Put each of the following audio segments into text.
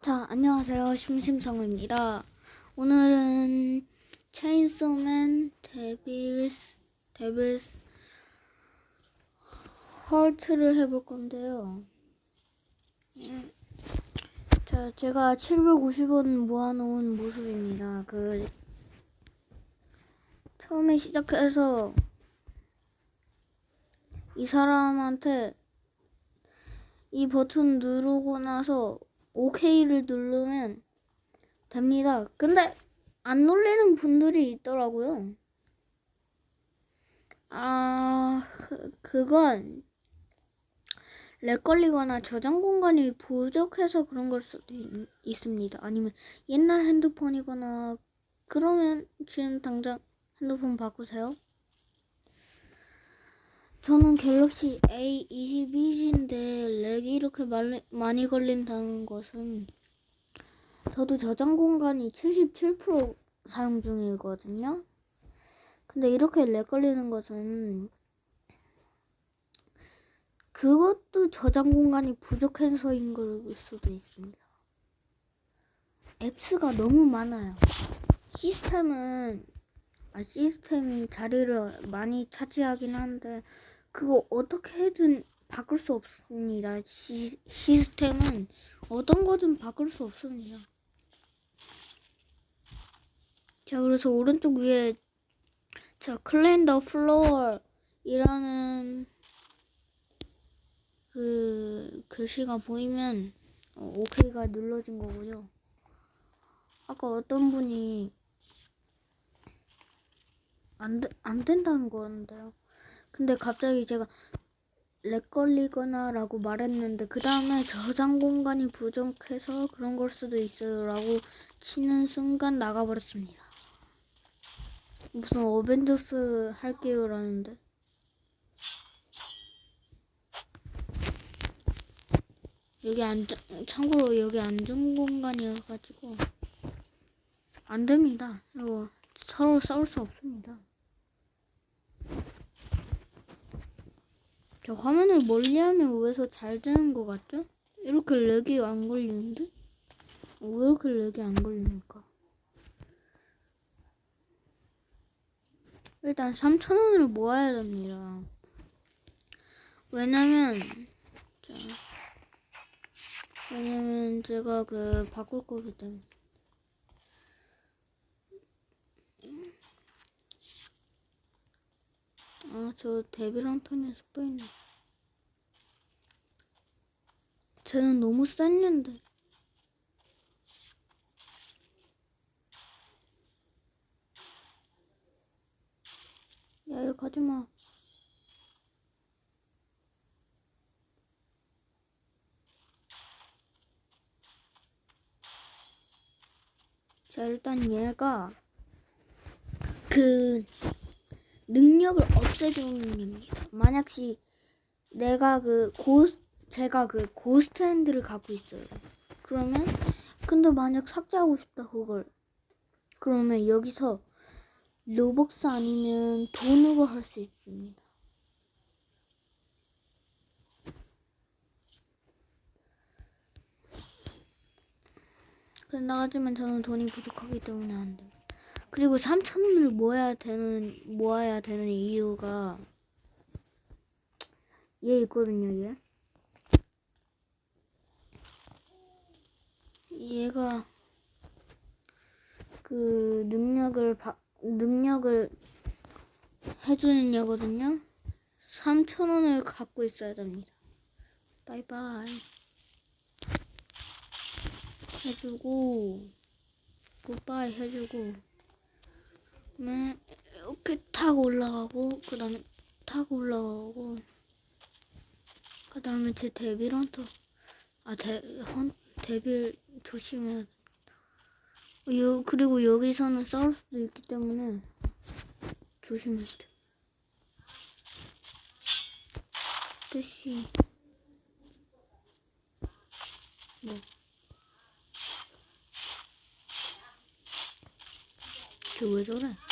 자, 안녕하세요. 심심성우입니다. 오늘은 체인소맨 데빌스, 데빌스 헐트를 해볼 건데요. 음, 자, 제가 750원 모아놓은 모습입니다. 그, 처음에 시작해서 이 사람한테 이 버튼 누르고 나서 OK를 누르면 됩니다. 근데 안 놀리는 분들이 있더라고요. 아, 그, 그건 렉 걸리거나 저장 공간이 부족해서 그런 걸 수도 있, 있습니다. 아니면 옛날 핸드폰이거나 그러면 지금 당장 핸드폰 바꾸세요. 저는 갤럭시 A22인데 렉이 이렇게 말리, 많이 걸린다는 것은 저도 저장 공간이 77% 사용 중이거든요. 근데 이렇게 렉 걸리는 것은 그것도 저장 공간이 부족해서인 걸 수도 있습니다. 앱스가 너무 많아요. 시스템은 아, 시스템이 자리를 많이 차지하긴 한데 그거 어떻게든 바꿀 수 없습니다. 시, 시스템은 어떤 거든 바꿀 수 없습니다. 자, 그래서 오른쪽 위에 자, 클린 더 플로어이라는 그 글씨가 보이면 어, OK가 눌러진 거고요. 아까 어떤 분이 안, 되, 안 된다는 거였는데요. 근데 갑자기 제가 렉 걸리거나 라고 말했는데 그 다음에 저장 공간이 부족해서 그런 걸 수도 있어요 라고 치는 순간 나가버렸습니다. 무슨 어벤져스 할게요 라는데 여기 안전 참고로 여기 안전 공간이어가지고 안 됩니다. 이거 서로 싸울 수 없습니다. 저 화면을 멀리하면 왜서 잘 되는 것 같죠? 이렇게 렉이 안 걸리는데? 왜 이렇게 렉이 안 걸리니까? 일단 3,000원을 모아야 됩니다. 왜냐면, 자, 왜냐면 제가 그 바꿀 거기 때문에. 아, 저 데빌런턴이 있네. 쟤는 너무 쌌는데. 야, 이거 가지 마. 자, 일단 얘가 그 능력을 없애주는 능력입니다. 만약시 내가 그 고스 제가 그 고스트 핸드를 갖고 있어요. 그러면 근데 만약 삭제하고 싶다 그걸 그러면 여기서 로벅스 아니면 돈으로 할 수 있습니다. 근데 하지만 저는 돈이 부족하기 때문에 안 돼요. 그리고 3천 원을 모아야 되는 모아야 되는 이유가 얘 있거든요, 얘. 얘가 그 능력을 바, 능력을 해주는 얘거든요. 3천 원을 갖고 있어야 됩니다. 바이바이. 해주고 굿바이 해주고 네, 이렇게 타고 올라가고 그 다음에 타고 올라가고 그 다음에 제 데빌런터. 아 데, 헌, 데빌 조심해야 된다 요, 그리고 여기서는 싸울 수도 있기 때문에 조심해야 돼. 뜻이. 뭐 쟤왜 저래?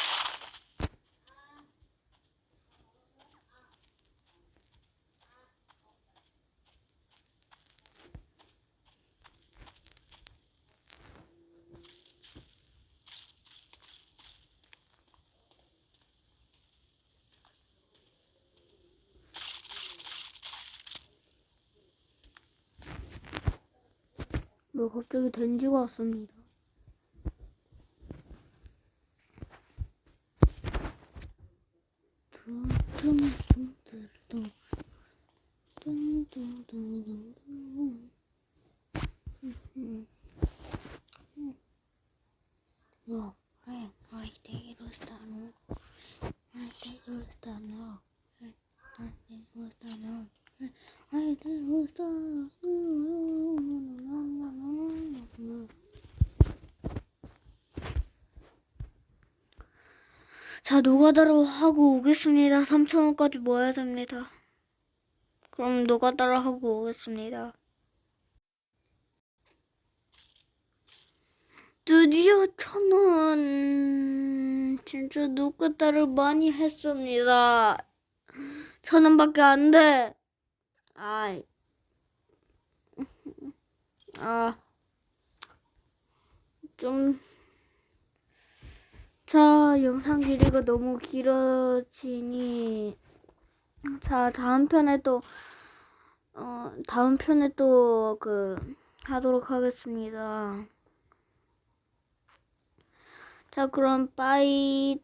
뭐 갑자기 덴지가 왔습니다. 둥둥둥둥둥. 둥둥둥둥둥. 음. 너, 그래, 아이디로 스타노. 아이디로 스타노. 아이디로 스타노. 아이디로 스타노. 자, 노가다로 하고 오겠습니다. 3,000원까지 모아야 됩니다. 그럼 노가다로 하고 오겠습니다. 드디어 천 원. 진짜 노가다를 많이 했습니다. 천 원밖에 안 돼. 아이. 아. 좀. 자, 영상 길이가 너무 길어지니. 자, 다음 편에 또, 어, 다음 편에 또, 그, 하도록 하겠습니다. 자, 그럼, 빠이.